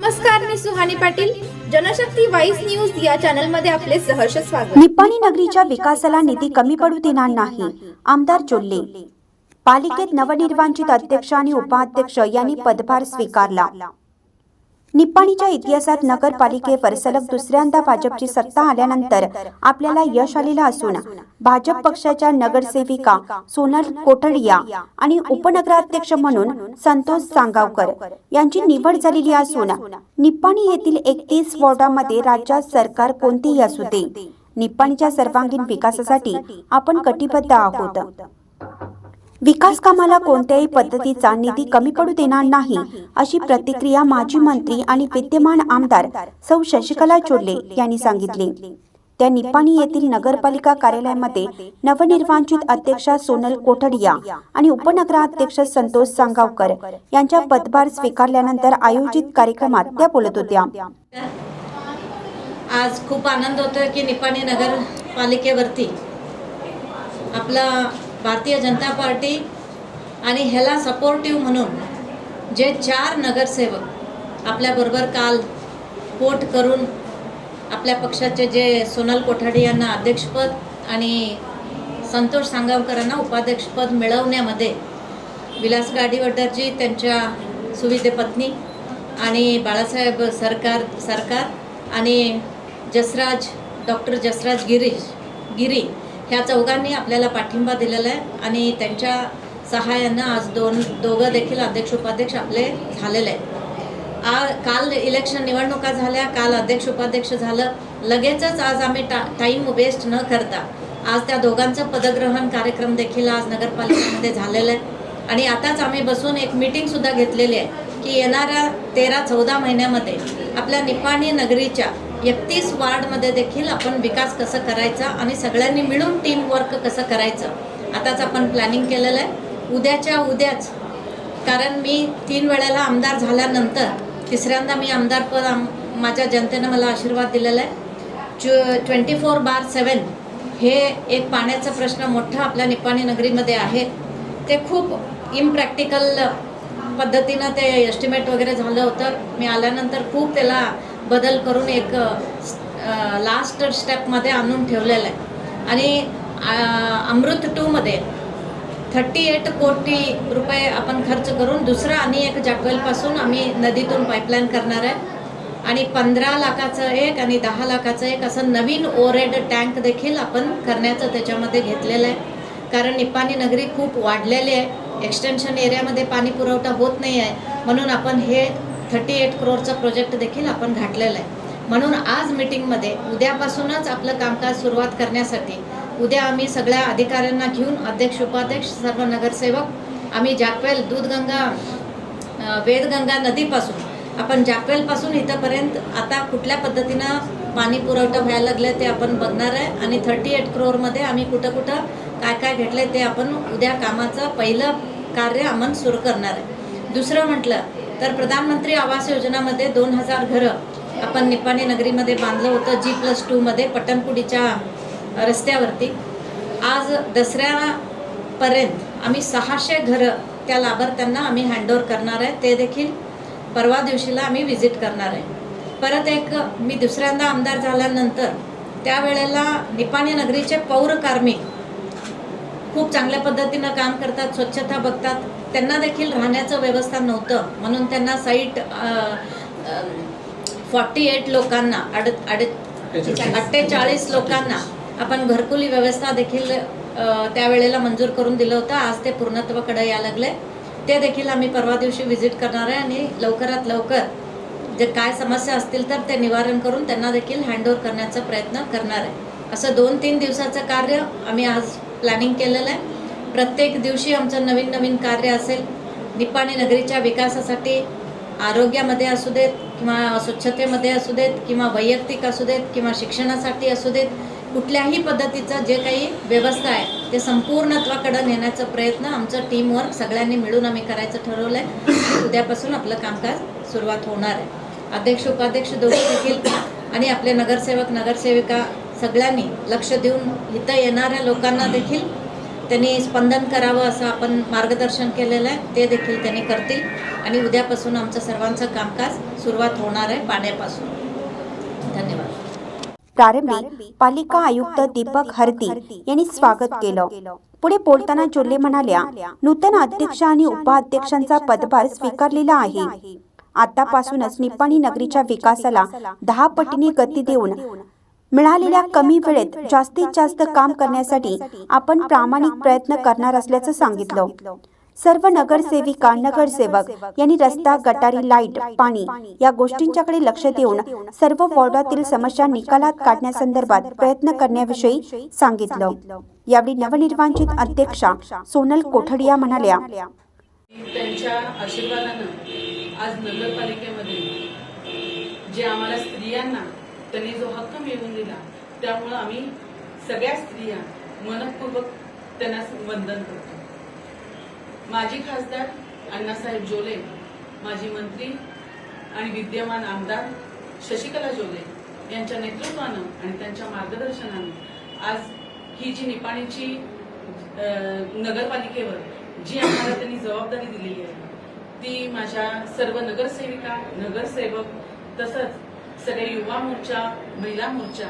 नमस्कार मी Suhani Patil. Janshakti voice news या चॅनलमध्ये आपले सहर्ष स्वागत. निपाणी नगरीच्या विकासाला निधी कमी पडू देणार नाही आमदार चोल्ले पालिकेत नवनिर्वाचित अध्यक्ष आणि उपाध्यक्ष यांनी पदभार स्वीकारला. निप्पाणीच्या इतिहासात नगरपालिकेवर सलग दुसऱ्यांदा भाजपची सत्ता आल्यानंतर आपल्याला यश आलेलं असून भाजप पक्षाच्या नगरसेविका सोनल कोठडिया आणि उपनगराध्यक्ष म्हणून संतोष सांगावकर यांची निवड झालेली असून निप्पाणी येथील एकतीस वॉर्डामध्ये राज्यात सरकार कोणतेही असू दे. निप्पाणीच्या सर्वांगीण विकासासाठी आपण कटिबद्ध आहोत. विकास कामाला कोणत्याही पद्धतीचा निधी कमी पडू देणार नाही अशी प्रतिक्रिया माजी मंत्री आणि विद्यमान आमदार सौ शशिकला चोरले यांनी सांगितली. त्या निपाणी येथील नगरपालिका कार्यालयामध्ये नवनिर्वाचित अध्यक्षा सोनल कोठडिया आणि उपनगराध्यक्ष संतोष सांगावकर यांच्या पदभार स्वीकारल्यानंतर आयोजित कार्यक्रमात त्या बोलत होत्या. आज खूप आनंद होतो की निपाणी नगरपालिकेवरती आपला भारतीय जनता पार्टी आणि ह्याला सपोर्टिव्ह म्हणून जे चार नगरसेवक आपल्याबरोबर काल पोट करून आपल्या पक्षाचे जे सोनल कोठाडी यांना अध्यक्षपद आणि संतोष सांगावकरांना उपाध्यक्षपद मिळवण्यामध्ये विलास गाडीवडरजी त्यांच्या सुविधे पत्नी आणि बाळासाहेब सरकार सरकार आणि जसराज डॉक्टर जसराज गिरीश गिरी ह्या चौघांनी आपल्याला पाठिंबा दिलेला आहे आणि त्यांच्या सहाय्यानं आज दोन दोघं देखील अध्यक्ष उपाध्यक्ष आपले झालेले आहेत. आ काल इलेक्शन निवडणुका झाल्या काल अध्यक्ष उपाध्यक्ष झालं. लगेचच आज आम्ही टा टाईम वेस्ट न करता आज त्या दोघांचं पदग्रहण कार्यक्रम देखील आज नगरपालिकेमध्ये झालेलं आहे. आणि आताच आम्ही बसून एक मीटिंगसुद्धा घेतलेली आहे की येणाऱ्या तेरा चौदा महिन्यामध्ये आपल्या निपाणी नगरीच्या एकतीस वार्डमध्ये देखील आपण विकास कसं करायचा आणि सगळ्यांनी मिळून टीम वर्क कसं करायचं आताच आपण प्लॅनिंग केलेलं आहे. उद्याच्या उद्याच कारण मी तीन वेळेला आमदार झाल्यानंतर तिसऱ्यांदा मी आमदारपद आम माझ्या जनतेनं मला आशीर्वाद दिलेला आहे. च्व ट्वेंटी फोर बार सेवन हे एक पाण्याचा प्रश्न मोठा आपल्या निपाणी नगरीमध्ये आहे. ते खूप इम्प्रॅक्टिकल पद्धतीनं ते एस्टिमेट वगैरे झालं होतं. मी आल्यानंतर खूप त्याला बदल करून एक लास्ट स्टेपमध्ये आणून ठेवलेलं आहे. आणि अमृत टूमध्ये थर्टी एट कोटी रुपये आपण खर्च करून दुसरं आणि एक जागवेलपासून आम्ही नदीतून पाईपलाईन करणार आहे. आणि पंधरा लाखाचं एक आणि दहा लाखाचं एक असं नवीन ओरेड टँक देखील आपण करण्याचं त्याच्यामध्ये घेतलेलं आहे. कारण निपाणी नगरी खूप वाढलेली आहे. एक्सटेन्शन एरियामध्ये पाणी पुरवठा होत नाही आहे. म्हणून आपण हे थर्टी एट क्रोरचा प्रोजेक्ट देखील आपण घातलेला आहे. म्हणून आज मीटिंगमध्ये उद्यापासूनच आपलं कामकाज सुरुवात करण्यासाठी उद्या आम्ही सगळ्या अधिकाऱ्यांना घेऊन अध्यक्ष उपाध्यक्ष सर्व नगरसेवक आम्ही जाकवेल दूधगंगा वेदगंगा नदीपासून आपण जाकवेलपासून इथंपर्यंत आता कुठल्या पद्धतीनं पाणी पुरवठा व्हायला लागलं ते आपण बघणार आहे. आणि थर्टी एट क्रोअरमध्ये आम्ही कुठं कुठं काय काय घेतलं ते आपण उद्या कामाचं पहिलं कार्य आम्ही सुरू करणार आहे. दुसरं म्हटलं तर प्रधानमंत्री आवास योजनामध्ये दोन हजार घरं आपण निपाणी नगरीमध्ये बांधलं होतं जी प्लस टूमध्ये पटणपुडीच्या रस्त्यावरती. आज दसऱ्यापर्यंत आम्ही सहाशे घरं त्या लाभार्थ्यांना आम्ही हँडओव्हर करणार आहे. ते देखील परवा दिवशीला आम्ही व्हिजिट करणार आहे. परत एक मी दुसऱ्यांदा आमदार झाल्यानंतर त्यावेळेला निपाणी नगरीचे पौर कार्मिक खूप चांगल्या पद्धतीनं काम करतात स्वच्छता बघतात. त्यांना देखील राहण्याचं व्यवस्था नव्हतं. म्हणून त्यांना साईट फॉर्टी एट लोकांना अड अड अठ्ठेचाळीस. लोकांना आपण घरकुली व्यवस्था देखील त्यावेळेला मंजूर करून दिलं होतं. आज ते पूर्णत्वाकडे यायला लागले. ते देखील आम्ही परवा दिवशी व्हिजिट करणार आहे आणि लवकरात लवकर जे काय समस्या असतील तर ते निवारण करून त्यांना देखील हँडओव्हर करण्याचा प्रयत्न करणार आहे. असं दोन तीन दिवसाचं कार्य आम्ही आज प्लॅनिंग केलेलं आहे. प्रत्येक दिवशी आमचं नवीन नवीन कार्य असेल निपाणी नगरीच्या विकासासाठी आरोग्यामध्ये असू देत किंवा स्वच्छतेमध्ये असू देत किंवा वैयक्तिक असू देत किंवा शिक्षणासाठी असू देत कुठल्याही पद्धतीचं जे काही व्यवस्था आहे ते संपूर्णत्वाकडं नेण्याचा प्रयत्न आमचं टीमवर्क सगळ्यांनी मिळून आम्ही करायचं ठरवलं आहे उद्यापासून आपलं कामकाज सुरुवात होणार आहे. अध्यक्ष उपाध्यक्ष दोघे देखील आणि आपले नगरसेवक नगरसेविका सगळ्यांनी लक्ष देऊन इथं येणाऱ्या लोकांना देखील त्यांनी स्पंदन करावं असं आपण मार्गदर्शन केलेलं आहे ते देखील त्यांनी करतील. आणि उद्यापासून आमचं सर्वांचं कामकाज सुरुवात होणार आहे पाण्यापासून. धन्यवाद. प्रारंभी पालिका आयुक्त दीपक हरती यांनी स्वागत केलं. पुढे बोलताना जोल्ले म्हणाल्या नूतन अध्यक्ष आणि उपाध्यक्षांचा पदभार स्वीकारलेला आहे. आतापासूनच निपाणी नगरीच्या विकासाला दहा पटीने गती देऊन मिळालेल्या कमी वेळेत जास्तीत जास्त काम करण्यासाठी आपण प्रामाणिक प्रयत्न करणार असल्याचं सांगितलं. सर्व नगरसेविका नगरसेवक यांनी रस्ता गटारी लाइट पाणी या गोष्टींच्याकडे लक्ष देऊन सर्व वॉर्डातील समस्या निकालात काढण्यासंदर्भात प्रयत्न करण्याविषयी सांगितलं. यावेळी नवनिर्वाचित अध्यक्षा सोनल कोठडिया म्हणाल्या. त्यांच्या आशीर्वादानं आज नगरपालिकेमध्ये जे आम्हाला स्त्रियांना त्यांनी जो हक्क मिळवून दिला त्यामुळं आम्ही सगळ्या स्त्रिया मनपूर्वक त्यांना वंदन करतो. माजी खासदार अण्णासाहेब जोले माजी मंत्री आणि विद्यमान आमदार शशिकला जोले यांच्या नेतृत्वानं आणि त्यांच्या मार्गदर्शनानं आज ही जी निपाणीची अं, नगरपालिकेवर जी आम्हाला त्यांनी जबाबदारी दिलेली आहे ती माझ्या सर्व नगरसेविका नगरसेवक तसंच सगळे युवा मोर्चा महिला मोर्चा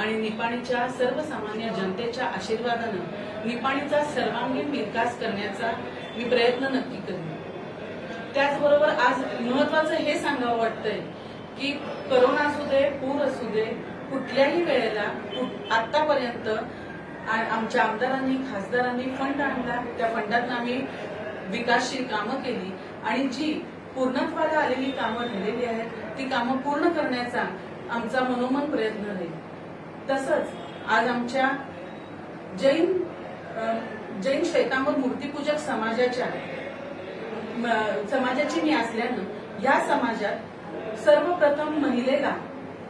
आणि निपाणीच्या सर्वसामान्य जनतेच्या आशीर्वादानं निपाणीचा सर्वांगीण विकास करण्याचा मी प्रयत्न नक्की करेन. त्याचबरोबर आज महत्वाचं हे सांगावं वाटतंय की करोना असू दे पूर असू दे कुठल्याही वेळेला आतापर्यंत आमच्या आमदारांनी खासदारांनी फंड आणला त्या फंडातून आम्ही विकासशील कामं केली आणि जी पूर्णत्वाला आलेली कामं झालेली आहेत ती कामं पूर्ण करण्याचा आमचा मनोमन प्रयत्न राहील तसंच आज आमच्या जैन जैन श्वेतांबर मूर्तीपूजक समाजाच्या समाजाची मी असल्यानं या समाजात सर्वप्रथम महिलेला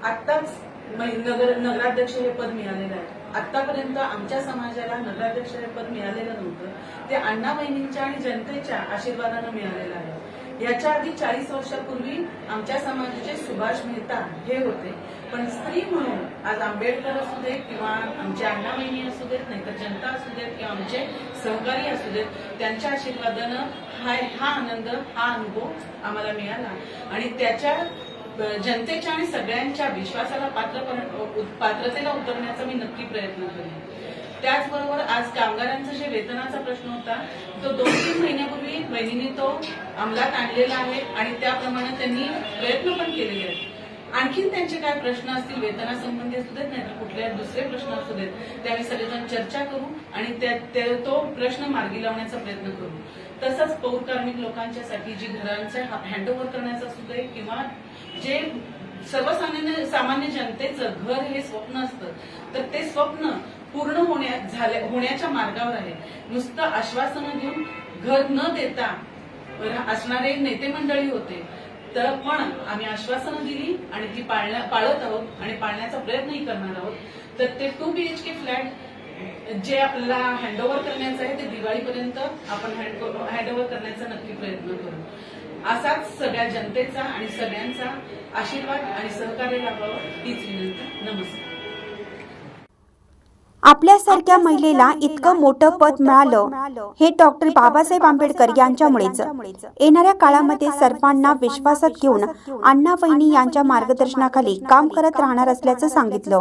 आत्ताच नगर नगराध्यक्ष हे पद मिळालेलं आहे. आतापर्यंत आमच्या समाजाला नगराध्यक्ष हे पद मिळालेलं नव्हतं. ते अण्णा बहिणींच्या आणि जनतेच्या आशीर्वादानं मिळालेलं आहे. याच्या आधी चाळीस वर्षापूर्वी आमच्या समाजाचे सुभाष मेहता हे होते. पण स्त्री म्हणून आज आंबेडकर असू देत किंवा आमचे अण्णा बहिणी असू देत नाहीतर जनता असू देत किंवा आमचे सहकारी असू देत त्यांच्या आशीर्वादानं हा हा आनंद हा अनुभव आम्हाला मिळाला. आणि त्याच्या जनतेच्या आणि सगळ्यांच्या विश्वासाला पात्र पात्रतेला उतरण्याचा मी नक्की प्रयत्न करेन. त्याचबरोबर आज कामगारांचा जे वेतनाचा प्रश्न होता तो दोन तीन महिन्यापूर्वी बहिणीने तो अंमलात आणलेला आहे आणि त्याप्रमाणे त्यांनी प्रयत्न पण केलेले आहेत. आणखीन त्यांचे काय प्रश्न असतील वेतनासंबंधी असू देत नाही तर कुठले दुसरे प्रश्न असू देत त्यावेळी सगळेजण चर्चा करू आणि त्या- तो प्रश्न मार्गी लावण्याचा प्रयत्न करू. तसंच पौर कार्मिक लोकांच्यासाठी जी घरांचे हँडओव्हर करण्याचं असू दे किंवा जे सर्वसामान्य सामान्य जनतेचं घर हे स्वप्न असतं तर ते स्वप्न पूर्ण होण्या झाल्या होण्याच्या मार्गावर आहे. नुसतं आश्वासनं घेऊन घर न देता असणारे नेते मंडळी होते. तर पण आम्ही आश्वासनं दिली आणि ती पाळण्या पाळत आहोत आणि पाळण्याचा प्रयत्नही करणार आहोत. तर ते टू बीएचके फ्लॅट जे आपल्याला हँडओव्हर करण्याचं आहे ते दिवाळीपर्यंत आपण हँडओव्हर करण्याचा नक्की प्रयत्न करू. असाच सगळ्या जनतेचा आणि सगळ्यांचा आशीर्वाद आणि सहकार्य लाभावं हीच विनंती. नमस्कार. आपल्यासारख्या महिलेला इतकं मोठं पद मिळालं हे डॉक्टर बाबासाहेब आंबेडकर यांच्यामुळेच येणाऱ्या काळामध्ये सर्वांना विश्वासात घेऊन अण्णा वहिनी यांच्या मार्गदर्शनाखाली काम करत राहणार असल्याचं सांगितलं.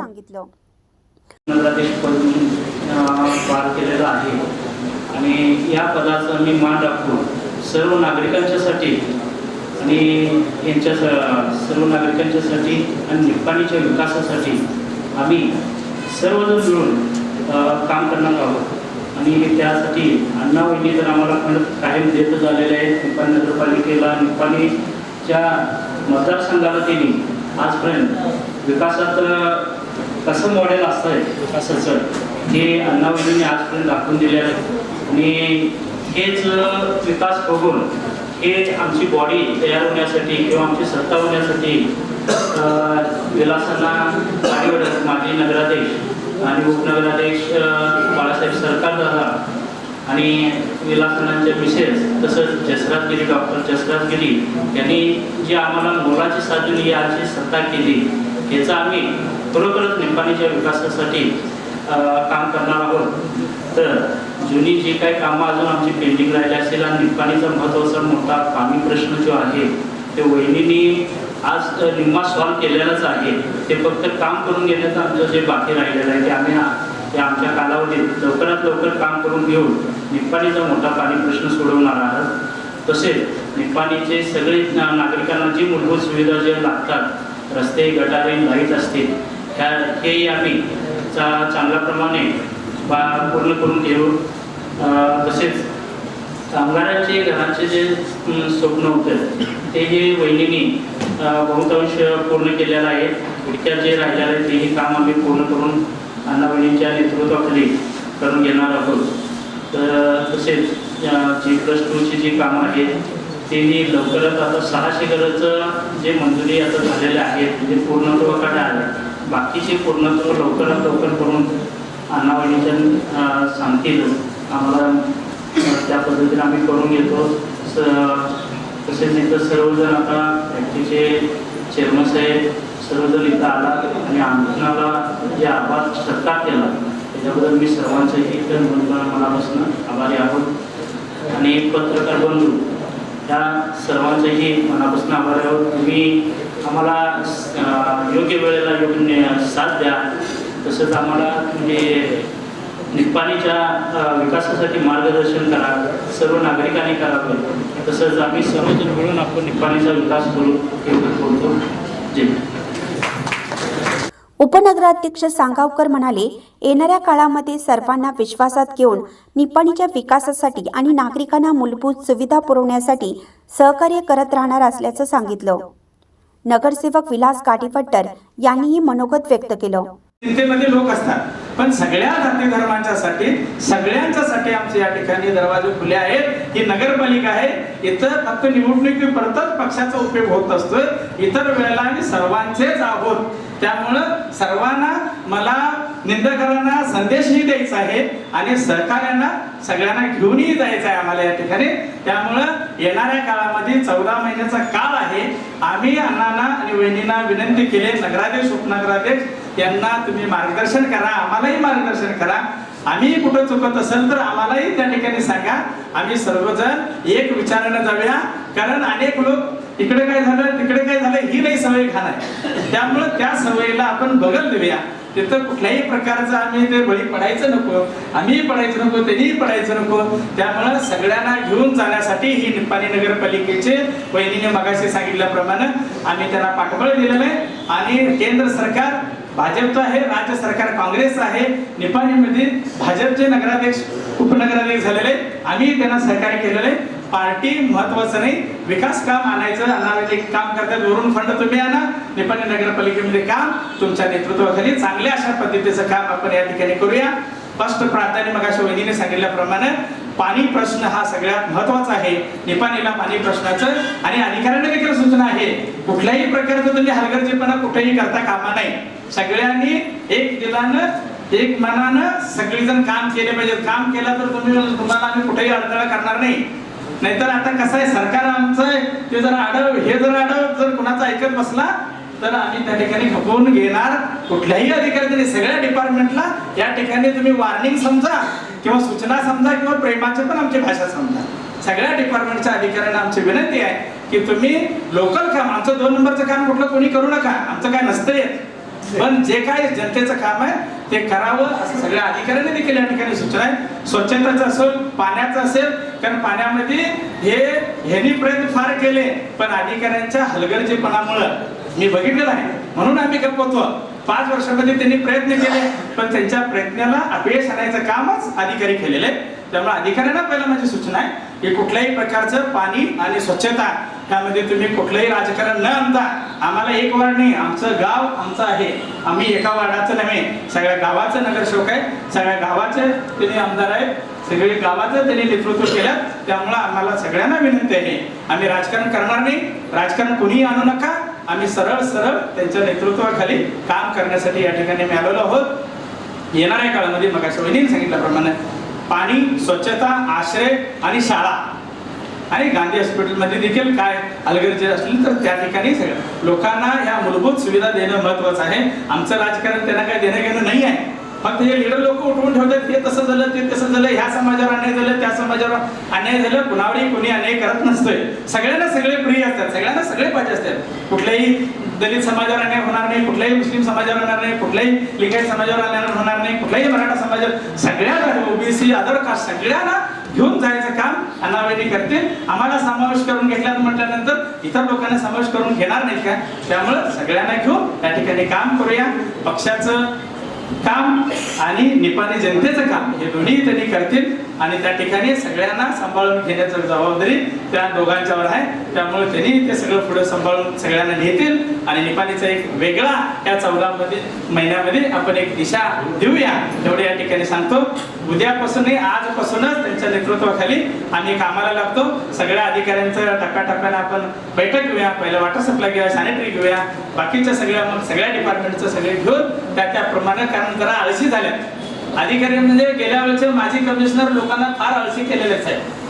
आणि या पदाचा मी मान राखून सर्व नागरिकांच्यासाठी आणि यांच्या सर्व नागरिकांच्यासाठी आणि निपाणीच्या विकासासाठी आम्ही सर्वजण मिळून काम करणार आहोत. आणि त्यासाठी अण्णा वहिनी तर आम्हाला फंड कायम देतच झालेले आहेत निपाणी नगरपालिकेला निपाणीच्या मतदारसंघाला त्यांनी आजपर्यंत विकासात कसं मॉडेल असतं विकासाचं हे अण्णा वहिनी आजपर्यंत दाखवून दिले आहे आणि हेच विकास बघून हे आमची बॉडी तयार होण्यासाठी किंवा आमची सत्ता होण्यासाठी विलासांना गाडीवर माजी नगराध्यक्ष आणि उपनगराध्यक्ष बाळासाहेब सरकार दादा आणि विलासनांच्या मिसेस तसंच जसराजगिरी डॉक्टर जसराजगिरी यांनी जी आम्हाला मोलाची साथ दिली याची सत्ता केली याचा आम्ही खरोखरच निपाणीच्या विकासासाठी काम करणार आहोत. तर जुनी जी काही कामं अजून आमची पेंडिंग राहिली असेल आणि निपाणीचा महत्त्वाचा मोठा पाणी प्रश्न जो आहे ते वहिनींनी आज निम्मा सॉल्व केलेलाच आहे. ते फक्त काम करून घेण्याचं आमचं जे बाकी राहिलेलं आहे ते आम्ही ते आमच्या कालावधीत लवकरात लवकर काम करून घेऊन निप्पाणीचा मोठा पाणी प्रश्न सोडवणार आहोत. तसेच निप्पाणीचे सगळे नागरिकांना जी मूलभूत सुविधा ज्या लागतात रस्ते गटारे लाइट असतील ह्या हेही आम्ही चा चांगल्या प्रमाणे बा पूर्ण करून घेऊ. तसेच कामगारांचे घरांचे जे स्वप्न होतं ते जे वहिनींनी बहुतांश पूर्ण केलेलं आहे. थोडक्यात जे राहिलेलं आहे तेही काम आम्ही पूर्ण करून अण्णा बहिणींच्या नेतृत्वाखाली करून घेणार आहोत. तर तसेच जी प्लस टूची जी कामं आहेत तेही लवकरात आता सहाशे घराचं जे मंजुरी आता झालेले आहेत म्हणजे पूर्णत्वाकडे आले बाकीचे पूर्णत्व लवकरात लवकर करून अण्णा बहिणीच्या सांगतील. आम्हाला त्या पद्धतीने आम्ही करून घेतो. स- तसेच इथं सर्वजण आता फॅक्टरीचे चेअरमन साहेब सर्वजण इथं आला आणि आंदोलनाला जे आभार सत्कार केला त्याच्याबद्दल मी सर्वांचंही इथं मनापासून आभारी आहोत. आणि पत्रकार बंधू त्या सर्वांचंही मनापासून आभारी आहोत. तुम्ही आम्हाला योग्य वेळेला योग्य साथ द्या. तसंच आम्हाला म्हणजे निपाणीच्या विकासासाठी मार्गदर्शन करा सर्व नागरिकांनी करावं तसंच आम्ही सर्वजण मिळून आपण निपाणीचा विकास करू बोलतो. जय उपनगराध्यक्ष सांगावकर म्हणाले येणाऱ्या काळामध्ये सर्वांना विश्वासात घेऊन निपाणीच्या विकासासाठी आणि नागरिकांना मूलभूत सुविधा पुरवण्यासाठी सहकार्य करत राहणार असल्याचं सांगितलं. नगरसेवक विलास काटीपट्टर यांनीही मनोगत व्यक्त केलं. चिंतेमध्ये लोक असतात. पण सगळ्या जाती धर्मांच्यासाठी सगळ्यांच्यासाठी आमचे या ठिकाणी दरवाजे खुले आहेत. ही नगरपालिका आहे. इथं फक्त निवडणुकीपुरतच पक्षाचा उपयोग होत असतोय. इतर वेळेला आम्ही सर्वांचेच आहोत. त्यामुळं सर्वांना मला निंदकरांना संदेशही द्यायचा आहे आणि सहकार्यांना सगळ्यांना घेऊनही जायचं आहे आम्हाला या ठिकाणी. त्यामुळं येणाऱ्या काळामध्ये चौदा महिन्याचा काळ आहे. आम्ही अण्णांना आणि वहिनींना विनंती केली नगराध्यक्ष उपनगराध्यक्ष यांना तुम्ही मार्गदर्शन करा आम्हालाही मार्गदर्शन करा. आम्ही कुठं चुकत असेल तर आम्हालाही त्या ठिकाणी सांगा. आम्ही सर्वजण एक विचाराने जाऊया. कारण अनेक लोक इकडे काय झालं तिकडे काय झालं ही नाही सवय घाण आहे. त्यामुळं त्या सवयीला आपण बगल देऊया. तिथं कुठल्याही प्रकारचं आम्ही ते बळी पडायचं नको. आम्ही पडायचं नको त्यांनीही पडायचं नको. त्यामुळं सगळ्यांना घेऊन जाण्यासाठी ही निपाणी नगरपालिकेचे वहिनीने मगाशी सांगितल्याप्रमाणे आम्ही त्यांना पाठबळ दिलेलं आहे. आणि केंद्र सरकार भाजपचं आहे राज्य सरकार काँग्रेस आहे. निपाणीमध्ये भाजपचे नगराध्यक्ष उपनगराध्यक्ष झालेले आम्ही त्यांना सहकार्य केलेले पार्टी महत्वाचं नाही. विकास काम आणायचं अनावश्यक एक काम करतात वरून फंड तुम्ही आणा. निपाणी नगरपालिकेमध्ये काम तुमच्या नेतृत्वाखाली. चांगल्या अशा पद्धतीचं काम आपण या ठिकाणी करूया. स्पष्ट प्राधान्य मग अशा वहिनीने सांगितल्याप्रमाणे पाणी प्रश्न हा सगळ्यात महत्त्वाचा आहे. निपाणीला पाणी प्रश्नाचं आणि अधिकाऱ्यांना देखील सूचना आहे. कुठल्याही प्रकारचं तुम्ही हलगर्जीपणा कुठेही करता कामा नाही सगळ्यांनी एक दिलानं एक मनानं सगळेजण काम केले पाहिजे. काम केलं तर तुम्ही तुम्हाला आम्ही कुठेही अडथळा करणार नाही. नाहीतर आता कसं आहे सरकार आमचं आहे ते जर आडव हे जर आडव जर कुणाचा ऐकत बसला तर आम्ही त्या ठिकाणी खपवून घेणार. कुठल्याही अधिकारी सगळ्या डिपार्टमेंटला या ठिकाणी तुम्ही वॉर्निंग समजा किंवा सूचना समजा किंवा प्रेमाची पण आमची भाषा समजा. सगळ्या डिपार्टमेंटच्या अधिकाऱ्यांना आमची विनंती आहे की तुम्ही लोकल काम आमचं दोन नंबरचं काम कुठलं कोणी करू नका. आमचं काय नसतंय. पण जे काय जनतेचं काम आहे ते करावं असं सगळ्या अधिकाऱ्यांनी देखील या ठिकाणी सूचना आहे. स्वच्छताचं असेल पाण्याचं असेल कारण पाण्यामध्ये हे ह्यांनी प्रयत्न फार केले पण अधिकाऱ्यांच्या हलगर्जीपणामुळं मी बघितलेलं आहे. म्हणून आम्ही गप्प होतो पाच वर्षामध्ये त्यांनी प्रयत्न केले पण त्यांच्या प्रयत्नाला अपयश आणायचं कामच अधिकारी केलेलं आहे. त्यामुळे अधिकाऱ्यांना पहिला माझी सूचना आहे की कुठल्याही प्रकारचं पाणी आणि स्वच्छता त्यामध्ये तुम्ही कुठलंही राजकारण न आणता आम्हाला एक वार्ड नाही आमचं गाव आमचं आहे. आम्ही एका वार्डाचं नव्हे सगळ्या गावाचं नगरसेवक आहे. सगळ्या गावाचे त्यांनी आमदार आहेत. सगळे गावाचं त्यांनी नेतृत्व केलं. त्यामुळं आम्हाला सगळ्यांना विनंती आहे. आम्ही राजकारण करणार नाही. राजकारण कोणीही आणू नका. आम्ही सरळ सरळ त्यांच्या नेतृत्वाखाली काम करण्यासाठी या ठिकाणी आम्ही आलेलो आहोत. येणाऱ्या काळामध्ये मग अशा वहिनीने सांगितल्याप्रमाणे पाणी स्वच्छता आश्रय आणि शाळा आणि गांधी हॉस्पिटलमध्ये देखील काय अलगर्जी असली तर त्या ठिकाणी सगळं. लोकांना ह्या मूलभूत सुविधा देणं महत्वाचं आहे. आमचं राजकारण त्यांना काय देणं घेणं नाही आहे. फक्त हे लीडर लोक उठवून ठेवतात हे तसं झालं ते तसं झालं ह्या समाजावर अन्याय झालं त्या समाजावर अन्याय झालं कुणावरही कोणी अन्याय करत नसतोय. सगळ्यांना सगळे प्रिय असतात सगळ्यांना सगळे पाहिजे असतात. कुठल्याही दलित समाजावर अन्याय होणार नाही कुठल्याही मुस्लिम समाजावर होणार नाही कुठल्याही लिंगायत समाजावर अन्याय होणार नाही कुठल्याही मराठा समाजावर. सगळ्यांना ओबीसी अदर कास्ट सगळ्यांना घेऊन जायचं काम अनावैनी करते. आम्हाला समावेश करून घेतल्यानं म्हटल्यानंतर इतर लोकांना समावेश करून घेणार नाहीत का त्यामुळं सगळ्यांना घेऊन त्या ठिकाणी काम करूया. पक्षाचं काम आणि निपाणी जनतेचं काम हे दोन्ही त्यांनी करतील. आणि त्या ठिकाणी सगळ्यांना सांभाळून घेण्याची जबाबदारी त्या दोघांच्यावर आहे. त्यामुळे त्यांनी ते सगळं पुढे सांभाळून सगळ्यांना नेतील आणि निपाणीचा एक वेगळा या चौदामध्ये महिन्यामध्ये आपण एक दिशा देऊया. एवढे या ठिकाणी सांगतो. उद्यापासून आजपासूनच त्यांच्या नेतृत्वाखाली आम्ही कामाला लागतो. सगळ्या अधिकाऱ्यांचं टप्प्याटप्प्याने आपण बैठक घेऊया. पहिलं वॉटर सप्लाय घेऊया सॅनिटरी घेऊया. बाकीच्या सगळ्या मग सगळ्या डिपार्टमेंटचं सगळे घेऊन त्या त्याप्रमाणे कारण जरा आळशी झाल्या अधिकारी म्हणजे गेल्या वेळेचे माजी कमिशनर लोकांना फार आळशी केलेलेच आहे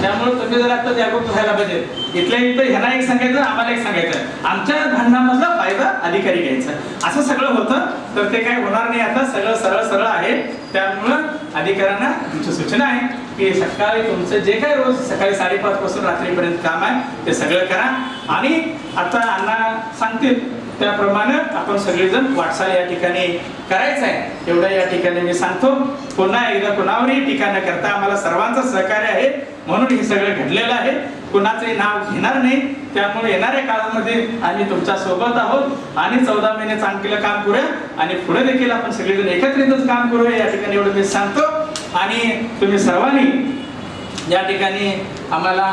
त्यामुळे तुम्ही जर आता जागरूक व्हायला पाहिजे. इथल्या इथं ह्यांना एक सांगायचं आम्हाला एक सांगायचं. आमच्या भांडणामधला फायदा अधिकारी घ्यायचा. असं सगळं होतं तर ते काय होणार नाही आता. सगळं सरळ सरळ आहे. त्यामुळं अधिकाऱ्यांना तुमची सूचना आहे. की सकाळी तुमचं जे काही रोज सकाळी साडेपाच पासून रात्रीपर्यंत काम आहे ते सगळं करा. आणि आता अण्णा सांगतील त्याप्रमाणे आपण सगळेजण वाटचाल या ठिकाणी करायचं आहे. एवढं या ठिकाणी मी सांगतो. पुन्हा एकदा कुणावरही टीका न करता आम्हाला सर्वांचं सहकार्य आहे. म्हणून हे सगळं घडलेलं आहे. कुणाचंही नाव घेणार नाही. त्यामुळे येणाऱ्या काळामध्ये आम्ही तुमच्यासोबत आहोत. आणि चौदा महिने चांगलं काम करूया. आणि पुढे देखील आपण सगळेजण एकत्रितच काम करूया. या ठिकाणी एवढं मी सांगतो. आणि तुम्ही सर्वांनी या ठिकाणी आम्हाला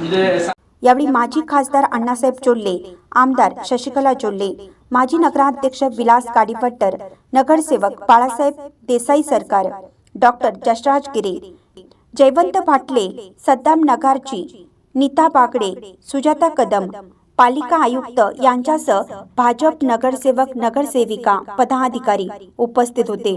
म्हणजे यावेळी माजी खासदार अण्णासाहेब चोल्ले आमदार शशिकला चोल्ले माजी नगराध्यक्ष विलास काडीपट्टर नगरसेवक बाळासाहेब देसाई सरकार डॉक्टर जसराज गिरे जयवंत भाटले सद्दाम नगारची नीता बागडे सुजाता कदम पालिका आयुक्त यांच्यासह भाजप नगरसेवक नगरसेविका पदाधिकारी उपस्थित होते.